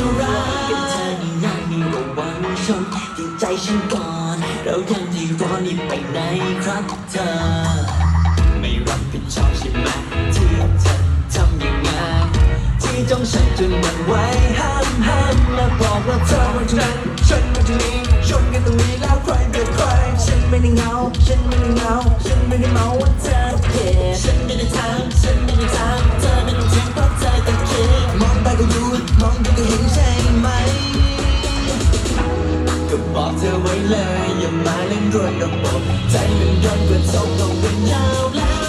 จะรักเป็นเธอนี่ยังมีระวังชนที่ใจฉันก่อน เรายังที่รอนี่ไปไหนครับเธอ ไม่รับผิดชอบใช่ไหมที่เธอทำอย่างนั้นที่จ้องฉันจนมันไหวห้ามห้ามมาบอกว่าเธอมันจะนั้นฉันมันจะนี้ชนกันตรงนี้แล้วใครเป็นใคร ฉันไม่ได้เหงา ฉันไม่ได้เหงา ฉันไม่ได้เมาว่าเธอเจ็บฉันไม่ได้ทำฉันไม่ได้ทำเธอไม่ต้องทิ้งเพร บอกเธอไว้เลยอย่ามาเล่นรวนระบบใจมันย้อนกระทบตรงกันยาวแล้ว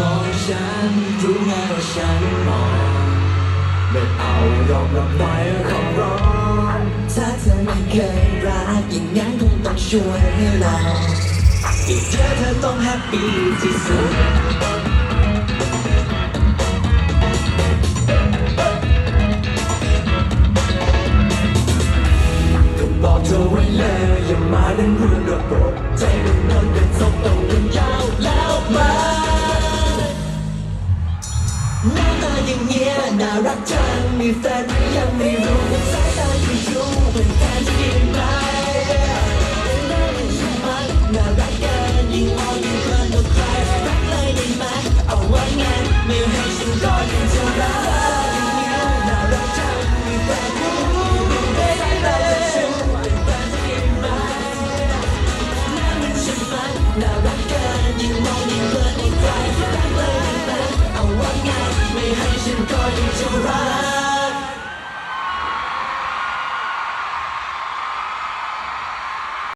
มองฉันรู้ไงว่าฉันมองไม่เอายอมรับไปขอร้องถ้าเธอไม่เคยรักอย่างนั้นคงต้องช่วยให้ลองอีกเดียวเธอต้องแฮปปี้ที่สุดก็บอกเธอไว้เลยอย่ามาเล่นเรื่องระบบ ไม่รู้สายตาที่อยู่เป็นแฟนจะดีไหมมันน่ารักกินยิ่งมองยิ่งเพลินกว่าใครรักเลยได้ไหมเอาไว้งานไม่ให้ฉันรอจนเธอ